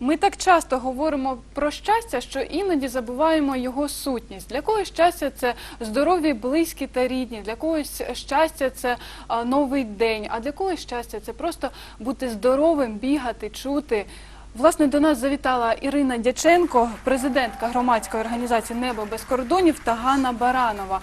Ми так часто говоримо про щастя, що іноді забуваємо його сутність. Для когось щастя це здорові, близькі та рідні, для когось щастя це новий день, а для когось щастя це просто бути здоровим, бігати, чути. Власне, до нас завітала Ірина Дяченко, президентка громадської організації Небо без кордонів та Ганна Баранова.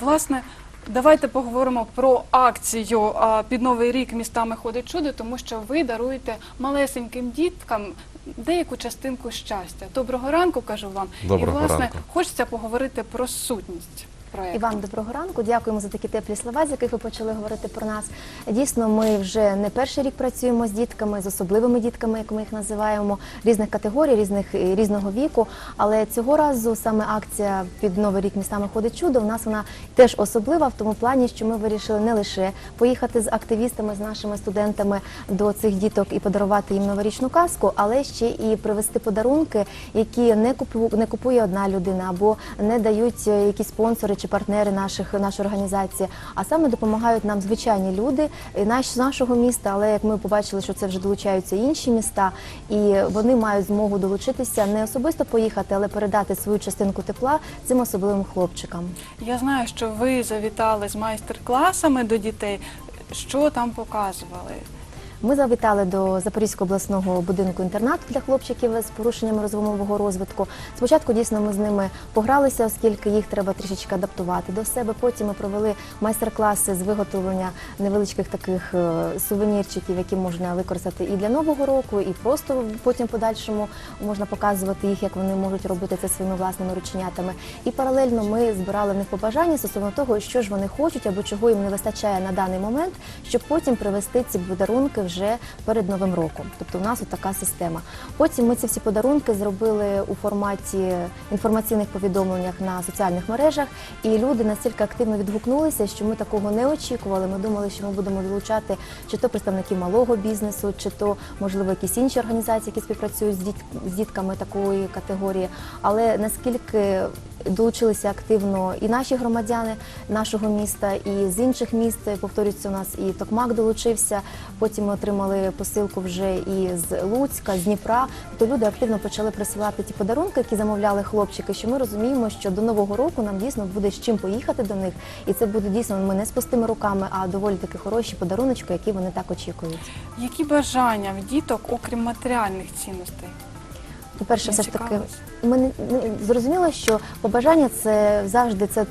Власне, давайте поговоримо про акцію під новий рік містами ходить чудо, тому що ви даруєте малесеньким діткам деяку частинку щастя. Доброго ранку, кажу вам. Доброго І власне ранку. хочеться поговорити про сутність проекту. І вам доброго ранку. Дякуємо за такі теплі слова, з яких ви почали говорити про нас. Дійсно, ми вже не перший рік працюємо з дітками, з особливими дітками, як ми їх називаємо, різних категорій, різних е, різного віку. Але цього разу саме акція під новий рік містами ходить чудо. У нас вона теж особлива в тому плані, що ми вирішили не лише поїхати з активістами, з нашими студентами до цих діток і подарувати їм новорічну казку, але ще і привезти подарунки, які не купу купує одна людина або не дають е, якісь спонсори чи партнери наших нашої організації, а саме допомагають нам звичайні люди наш, нашого міста. Але як ми побачили, що це вже долучаються інші міста, і вони мають змогу долучитися не особисто поїхати, але передати свою частинку тепла цим особливим хлопчикам. Я знаю, що ви завітали з майстер-класами до дітей. Що там показували? Ми завітали до Запорізького обласного будинку інтернату для хлопчиків з порушеннями розумового розвитку. Спочатку дійсно ми з ними погралися, оскільки їх треба трішечки адаптувати до себе. Потім ми провели майстер-класи з виготовлення невеличких таких е, сувенірчиків, які можна використати і для нового року, і просто потім подальшому можна показувати їх, як вони можуть робити це своїми власними рученятами. І паралельно ми збирали в них побажання стосовно того, що ж вони хочуть або чого їм не вистачає на даний момент, щоб потім привезти ці подарунки вже перед новим роком. Тобто у нас от така система. Потім ми ці всі подарунки зробили у форматі інформаційних повідомленнях на соціальних мережах, і люди настільки активно відгукнулися, що ми такого не очікували. Ми думали, що ми будемо долучати чи то представників малого бізнесу, чи то можливо якісь інші організації, які співпрацюють з, діт... з дітками такої категорії. Але наскільки долучилися активно і наші громадяни нашого міста, і з інших міст повторюється у нас і Токмак долучився. Потім ми отримали посилку вже і з Луцька, з Дніпра. То люди активно почали присилати ті подарунки, які замовляли хлопчики. Що ми розуміємо, що до нового року нам дійсно буде з чим поїхати до них, і це буде дійсно ми не з пустими руками, а доволі таки хороші подаруночки, які вони так очікують. Які бажання в діток, окрім матеріальних цінностей? По-перше, все ж таки, ми не, не- зрозуміло, що побажання це завжди це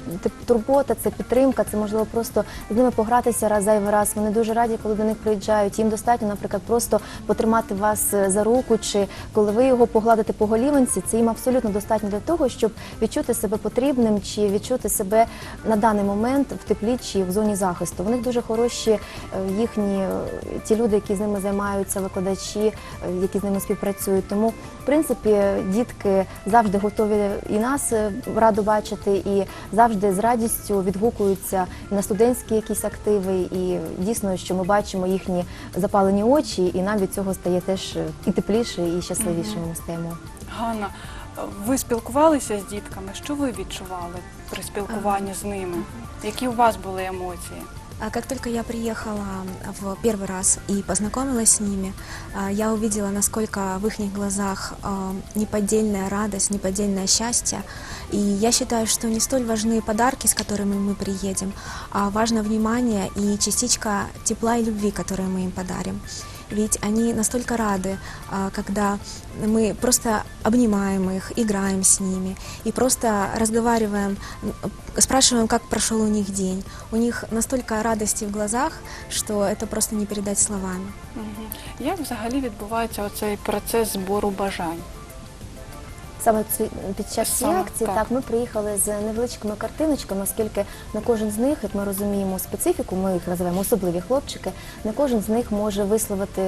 турбота, це підтримка, це можливо просто з ними погратися раз зайвий раз. Вони дуже раді, коли до них приїжджають. Їм достатньо, наприклад, просто потримати вас е, за руку, чи коли ви його погладите по голівинці, це їм абсолютно достатньо для того, щоб відчути себе потрібним чи відчути себе на даний момент в теплі чи в зоні захисту. Них дуже хороші е, їхні е, ті люди, які з ними займаються, викладачі, які з ними співпрацюють. Тому, в принципі, дітки завжди готові і нас е, радо бачити, і завжди з радістю відгукуються на студентські якісь активи. І дійсно, що ми бачимо їхні запалені очі, і нам від цього стає теж е, і тепліше, і щасливіше ми стаємо. Ганна, ви спілкувалися з дітками? Що ви відчували при спілкуванні з ними? Які у вас були емоції? А Как только я приехала в первый раз и познакомилась с ними, а, я увидела, насколько в их глазах а, неподдельная радость, неподдельное счастье. И я считаю, что не столь важны подарки, с которыми мы приедем, а важно внимание и частичка тепла и любви, которую мы им подарим. Ведь они настолько рады, а, когда мы просто обнимаем их, играем с ними и просто разговариваем, м, спрашиваем, как прошел у них день. У них настолько радости в глазах, что это просто не передать словами. Мгм. Як взагалі відбувається оцей процес збору бажань? Саме ці- під час цієї акції так. так. ми приїхали з невеличкими картиночками, оскільки на кожен з них, як ми розуміємо специфіку, ми їх називаємо особливі хлопчики. Не кожен з них може висловити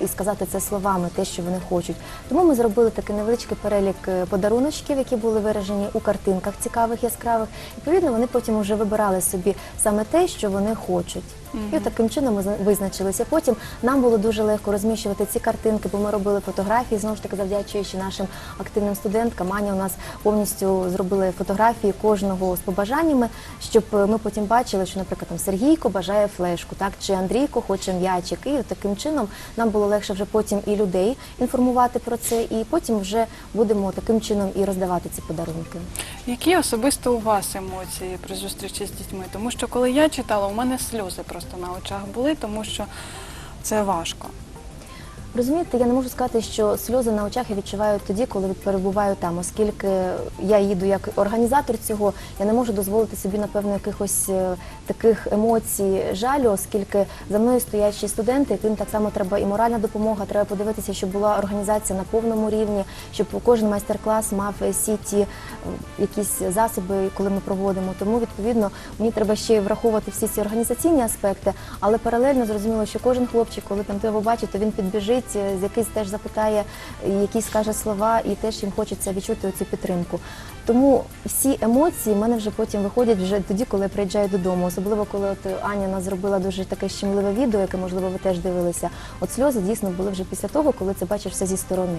і сказати це словами, те, що вони хочуть. Тому ми зробили такий невеличкий перелік е, подаруночків, які були виражені у картинках цікавих, яскравих. Відповідно, вони потім вже вибирали собі саме те, що вони хочуть. І таким чином ми зна- визначилися. Потім нам було дуже легко розміщувати ці картинки, бо ми робили фотографії, знову ж таки завдячуючи нашим активним студенткам. Аня у нас повністю зробили фотографії кожного з побажаннями, щоб е, ми потім бачили, що, наприклад, там Сергійко бажає флешку, так чи Андрійко хоче м'ячик. І таким чином нам було легше вже потім і людей інформувати про це, і потім вже будемо таким чином і роздавати ці подарунки. Які особисто у вас емоції при зустрічі з дітьми? Тому що коли я читала, у мене сльози просто на очах були, тому що це важко. Розумієте, я не можу сказати, що сльози на очах я відчуваю тоді, коли перебуваю там, оскільки я їду як організатор цього, я не можу дозволити собі, напевно, якихось е, таких емоцій жалю, оскільки за мною стоять ще студенти, яким так само треба і моральна допомога. Треба подивитися, щоб була організація на повному рівні, щоб кожен майстер-клас мав всі ті е, якісь засоби, коли ми проводимо. Тому відповідно мені треба ще враховувати всі ці організаційні аспекти, але паралельно зрозуміло, що кожен хлопчик, коли там ти його бачить, то він підбіжить, е, з якийсь теж запитає, е, якісь скаже слова, і теж їм хочеться відчути цю підтримку. Тому всі емоції в мене вже потім виходять вже тоді, коли я приїжджаю додому. Особливо коли от Аня нас зробила дуже таке щемливе відео, яке можливо ви теж дивилися. От сльози дійсно були вже після того, коли це бачиш все зі сторони.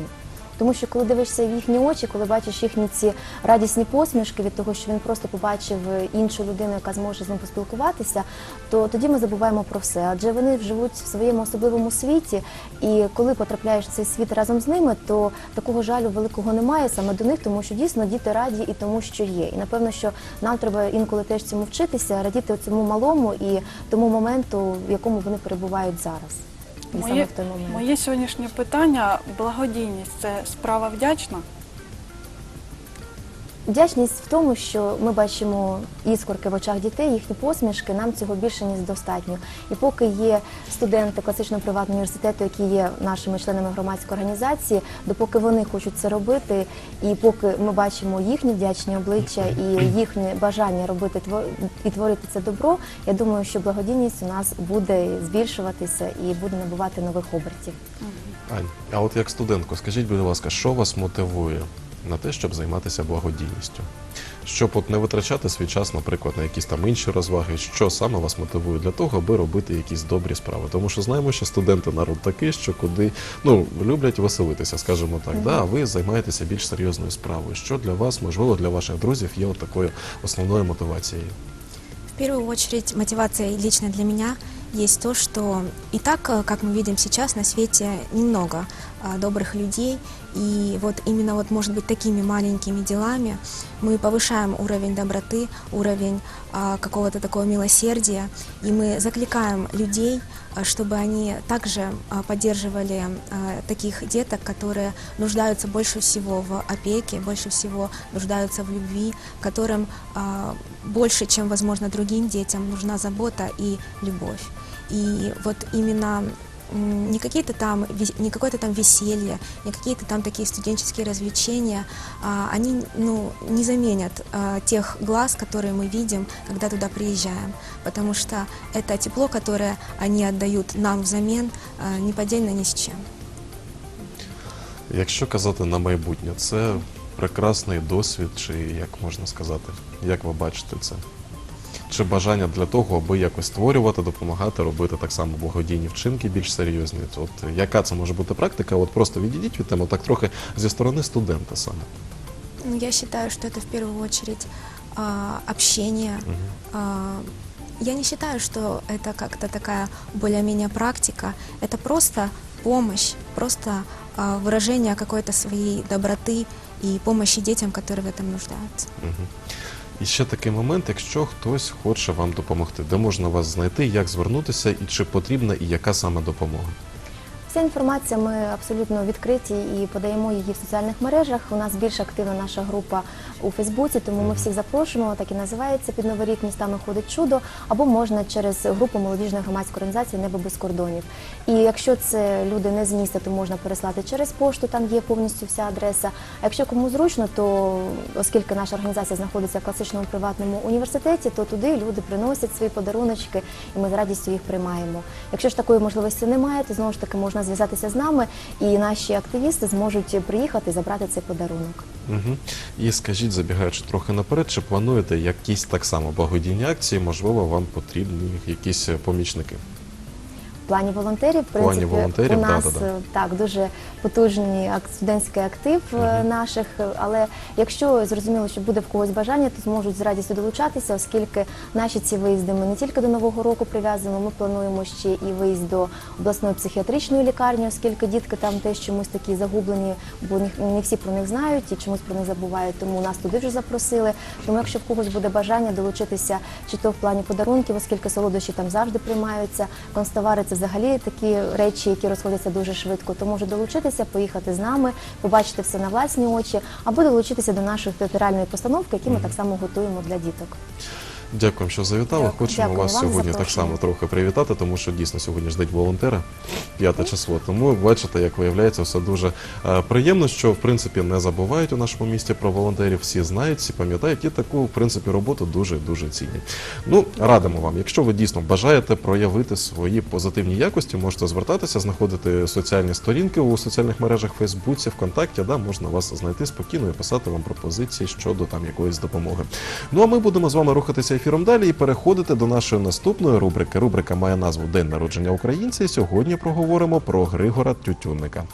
Тому що коли дивишся в їхні очі, коли бачиш їхні ці радісні посмішки від того, що він просто побачив іншу людину, яка зможе з ним поспілкуватися, то тоді ми забуваємо про все. Адже вони живуть в своєму особливому світі, і коли потрапляєш в цей світ разом з ними, то такого жалю великого немає саме до них, тому що дійсно діти раді і тому, що є. І напевно, що нам треба інколи теж цьому вчитися, радіти цьому малому і тому моменту, в якому вони перебувають зараз. Саме Моє, в той момент. моє сьогоднішнє питання благодійність це справа вдячна. Вдячність в тому, що ми бачимо іскорки в очах дітей, їхні посмішки, нам цього більше ніж достатньо. І поки є студенти класичного приватного університету, які є нашими членами громадської організації, допоки вони хочуть це робити, і поки ми бачимо їхні вдячні обличчя і їхнє бажання робити і творити це добро, я думаю, що благодійність у нас буде збільшуватися і буде набувати нових обертів. Ань, а от як студентку, скажіть, будь ласка, що вас мотивує на те, щоб займатися благодійністю? Щоб от не витрачати свій час, наприклад, на якісь там інші розваги, що саме вас мотивує для того, аби робити якісь добрі справи? Тому що знаємо, що студенти народ такий, що куди ну люблять веселитися, скажімо так. Да, а ви займаєтеся більш серйозною справою. Що для вас, можливо, для ваших друзів є от такою основною мотивацією? В первую очередь мотивация лично для меня есть то, что и так, э, как мы видим сейчас, на свете немного а, добрых людей, и вот именно вот, может быть, такими маленькими делами мы повышаем уровень доброты, уровень а, какого-то такого милосердия, и мы закликаем людей, а, чтобы они также а, поддерживали а, таких деток, которые нуждаются больше всего в опеке, больше всего нуждаются в любви, которым а, больше, чем, возможно, другим детям, нужна забота и любовь. И вот именно м, не какие-то там, вес- не какое-то там веселье, не какие-то там такие студенческие развлечения, а, они ну, не заменят а, тех глаз, которые мы видим, когда туда приезжаем. Потому что это тепло, которое они отдают нам взамен, а, неподдельно ни с чем. Якщо казати на майбутнє, це прекрасний досвід, чи як можна сказати, як ви бачите це? Чи бажання для того, аби якось створювати, допомагати, робити так само благодійні вчинки більш серйозні? От яка це може бути практика? От просто відійдіть від теми так трохи зі сторони студента саме. Ну, я считаю, что это в первую очередь а, общение. А, я не считаю, что это как-то такая более-менее практика. Это просто помощь, просто а, выражение какой-то своей доброты и помощи детям, которые в этом нуждаются. Мгм. І ще такий момент, якщо хтось хоче вам допомогти, де можна вас знайти, як звернутися, і чи потрібна і яка саме допомога? Вся інформація ми абсолютно відкриті і подаємо її в соціальних мережах. У нас більш активна наша група у Фейсбуці, тому ми всіх запрошуємо. Так і називається під новий рік містами ходить чудо. Або можна через групу молодіжної громадської організації Небо без кордонів. І якщо це люди не з міста, то можна переслати через пошту. Там є повністю вся адреса. А якщо кому зручно, то оскільки наша організація знаходиться в класичному приватному університеті, то туди люди приносять свої подаруночки, і ми з радістю їх приймаємо. Якщо ж такої можливості немає, то знову ж таки можна зв'язатися з нами, і наші активісти зможуть приїхати і забрати цей подарунок. Угу. І скажіть, забігаючи трохи наперед, чи плануєте якісь так само благодійні акції? Можливо, вам потрібні якісь помічники? Плані волонтерів, в плані принципі, волонтерів, у нас да, да. е, так дуже потужний студентський актив е, наших. Але якщо зрозуміло, що буде в когось бажання, то зможуть з радістю долучатися, оскільки наші ці виїзди ми не тільки до нового року прив'язуємо, ми плануємо ще і виїзд до обласної психіатричної лікарні, оскільки дітки там теж чомусь такі загублені, бо не всі про них знають і чомусь про них забувають. Тому нас туди вже запросили. Тому якщо в когось буде бажання долучитися, чи то в плані подарунків, оскільки солодощі там завжди приймаються, констовари це взагалі такі речі, які розходяться дуже швидко, то може долучитися, поїхати з нами, побачити все на власні очі, або долучитися до нашої театральної постановки, які ми так само готуємо для діток. Дякую, що завітали. Дякую. Хочемо Дякую вас вам сьогодні так само трохи привітати, тому що дійсно сьогодні ждуть волонтери, п'яте число. Тому бачите, як виявляється, все дуже е, приємно, що в принципі не забувають у нашому місті про волонтерів. Всі знають, всі пам'ятають і таку в принципі роботу дуже дуже цінять. Ну радимо вам, якщо ви дійсно бажаєте проявити свої позитивні якості, можете звертатися, знаходити соціальні сторінки у соціальних мережах Фейсбуці, ВКонтакті, да можна вас знайти спокійно і писати вам пропозиції щодо там якоїсь допомоги. Ну а ми будемо з вами рухатися ефіром далі і переходити до нашої наступної рубрики. Рубрика має назву День народження українця. І сьогодні проговоримо про Григора Тютюнника.